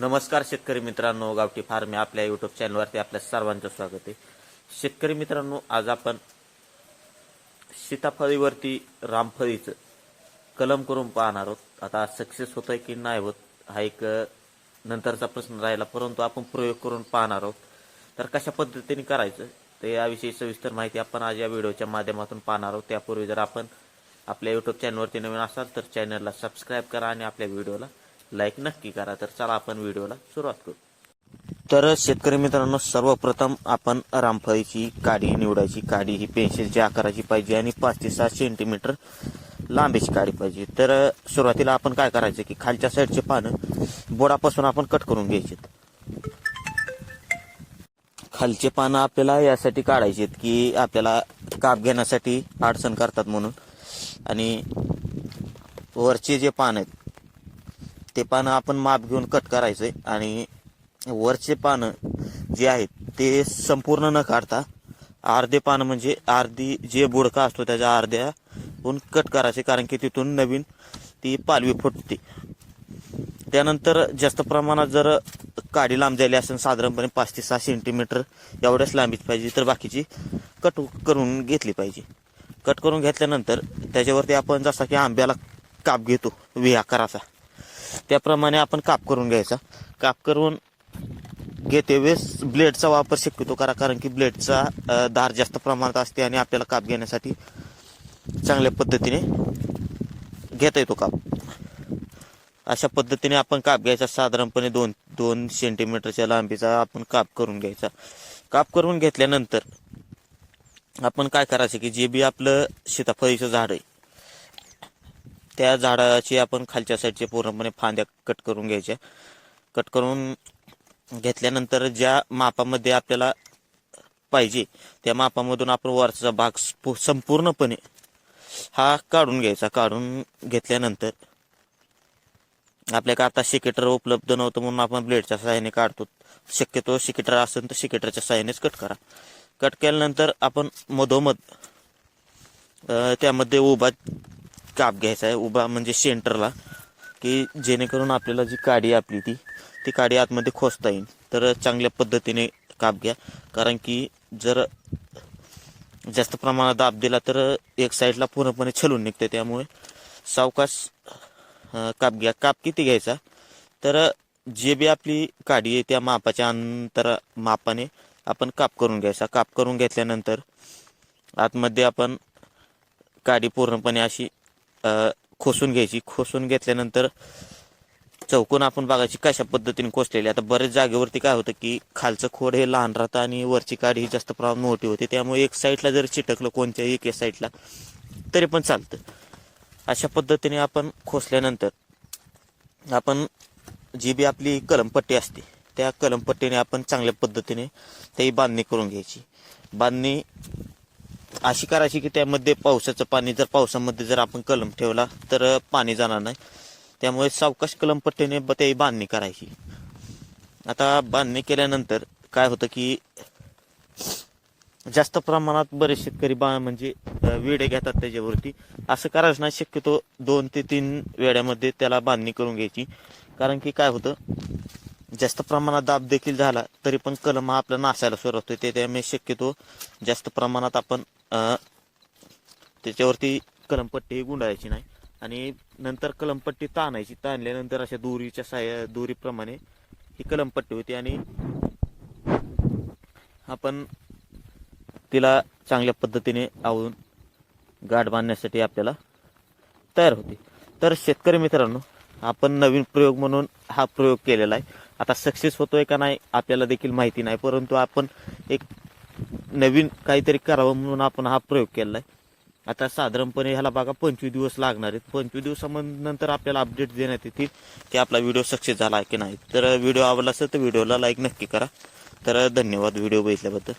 नमस्कार शेतकरी मित्रांनो गावठी फार्म आपल्या युट्यूब चॅनलवरती आपल्या सर्वांचं स्वागत आहे. शेतकरी मित्रांनो आज आपण सीताफळीवरती रामफळीचं कलम करून पाहणार आहोत. आता सक्सेस होतोय की नाही होत हा एक नंतरचा प्रश्न राहिला परंतु आपण प्रयोग करून पाहणार आहोत. तर कशा पद्धतीने करायचं तर याविषयी सविस्तर माहिती आपण आज या व्हिडिओच्या माध्यमातून पाहणार आहोत. त्यापूर्वी जर आपण आपल्या युट्यूब चॅनलवरती नवीन असाल तर चॅनलला सबस्क्राईब करा आणि आपल्या व्हिडिओला लाईक नक्की करा. तर चला आपण व्हिडिओला सुरुवात करू. तर शेतकरी मित्रांनो सर्वप्रथम आपण रामफळीची काडी निवडायची काडी ही पेन्सिलच्या आकाराची पाहिजे आणि पाच ते सहा सेंटीमीटर लांबीची काडी पाहिजे. तर सुरुवातीला आपण काय करायचं की खालच्या साईडचे पानं बोडापासून आपण कट करून घ्यायचे. खालचे पानं आपल्याला यासाठी काढायचे की आपल्याला काप घेण्यासाठी अडचण करतात म्हणून. आणि वरचे जे पान आहेत ते पानं आपण माप घेऊन कट करायचे आणि वरचे पानं जे आहेत ते संपूर्ण न काढता अर्धे पानं म्हणजे अर्धी जे बुडका असतो त्याच्या अर्ध्याहून कट करायचे कारण की तिथून नवीन ती पालवी फुटते. त्यानंतर जास्त प्रमाणात जर काडी लांब झाली असेल साधारणपणे पाच ते सहा सेंटीमीटर एवढ्याच लांबीच पाहिजे तर बाकीची कट करून घेतली पाहिजे. कट करून घेतल्यानंतर त्याच्यावरती आपण जसा की आंब्याला काप घेतो व्ही आकाराचा त्याप्रमाणे आपण काप करून घ्यायचा. काप करून घेते वेळेस ब्लेडचा वापर शक्यतो करा कारण की ब्लेडचा धार जास्त प्रमाणात असते आणि आपल्याला काप घेण्यासाठी चांगल्या पद्धतीने घेता येतो काप. अशा पद्धतीने आपण काप घ्यायचा. साधारणपणे दोन दोन सेंटीमीटरच्या लांबीचा आपण काप करून घ्यायचा. काप करून घेतल्यानंतर आपण काय करायचं की जे बी आपलं सीताफळीचं झाड आहे त्या झाडाची आपण खालच्या साईडचे पूर्णपणे फांद्या कट करून घ्यायच्या कट करून घेतल्यानंतर ज्या मापामध्ये आपल्याला पाहिजे त्या मापामधून आपण वरचा भाग संपूर्णपणे हा काढून घ्यायचा. काढून घेतल्यानंतर आपल्याकडे आता शिकेटर उपलब्ध नव्हतं म्हणून आपण ब्लेडच्या सहाय्याने काढतो. शक्यतो शिकेटर असेल तर शिकेटरच्या सहाय्यानेच कट करा. कट केल्यानंतर आपण मधोमध त्यामध्ये उभा काप घ्यायचा आहे उभा म्हणजे सेंटरला की जेणेकरून आपल्याला जी काडी आपली ती ती काडी आतमध्ये खोसता येईल. तर चांगल्या पद्धतीने काप घ्या. कारण की जर जास्त प्रमाणात दाब दिला तर एक साईडला पूर्णपणे छलून निघते. त्यामुळे सावकाश काप घ्या. काप किती घ्यायचा? तर जे बी आपली काडी आहे त्या मापाच्या अंतर मापाने आपण काप करून घ्यायचा. काप करून घेतल्यानंतर आतमध्ये आपण काडी पूर्णपणे अशी खोसून घ्यायची. खोसून घेतल्यानंतर चौकोन आपण बघायची कशा पद्धतीने खोसलेली आता बरेच जागेवरती काय होतं की खालचं खोड हे लहान राहतं आणि वरची काडी ही जास्त प्रमाणात मोठी होते. त्यामुळे एक साईडला जर चिटकलं कोणत्याही एक साईडला तरी पण चालतं. अशा पद्धतीने आपण खोसल्यानंतर आपण जी बी आपली कलमपट्टी असते त्या कलमपट्टीने आपण चांगल्या पद्धतीने त्याही बांधणी करून घ्यायची. बांधणी अशी करायची की त्यामध्ये पावसाचं पाणी जर पावसामध्ये जर आपण कलम ठेवला तर पाणी जाणार नाही. त्यामुळे सावकाश कलमपट्टीने ब- त्याही बांधणी करायची. आता बांधणी केल्यानंतर काय होतं की जास्त प्रमाणात बरेच शेतकरी बा म्हणजे वेडे घेतात त्याच्यावरती. असं करायचं नाही शक्यतो दोन ते तीन वेड्यामध्ये त्याला बांधणी करून घ्यायची. कारण की काय होतं जास्त प्रमाणात दाब देखील झाला तरी पण कलम हा आपला नासायला सुरुवात होते त्यामुळे शक्यतो जास्त प्रमाणात आपण त्याच्यावरती कलमपट्टी ही गुंडाळायची नाही. आणि नंतर कलमपट्टी ताणायची. ताणल्यानंतर अशा दोरीच्या साह्या दोरीप्रमाणे ही कलमपट्टी होती आणि आपण तिला चांगल्या पद्धतीने आवळून गाठ बांधण्यासाठी आपल्याला तयार होते. तर शेतकरी मित्रांनो आपण नवीन प्रयोग म्हणून हा प्रयोग केलेला आहे. आता सक्सेस होतोय का नाही आपल्याला देखील माहिती नाही. परंतु आपण एक नवीन काहीतरी करावं म्हणून आपण हा प्रयोग केलेला आहे आता साधारणपणे ह्याला बघा पंचवीस दिवस लागणार आहेत. पंचवीस दिवसानंतर आपल्याला अपडेट देण्यात येतील की आपला व्हिडिओ सक्सेस झाला आहे की नाही. तर व्हिडिओ आवडला असेल तर व्हिडिओला लाईक नक्की करा. तर धन्यवाद व्हिडिओ बघितल्याबद्दल.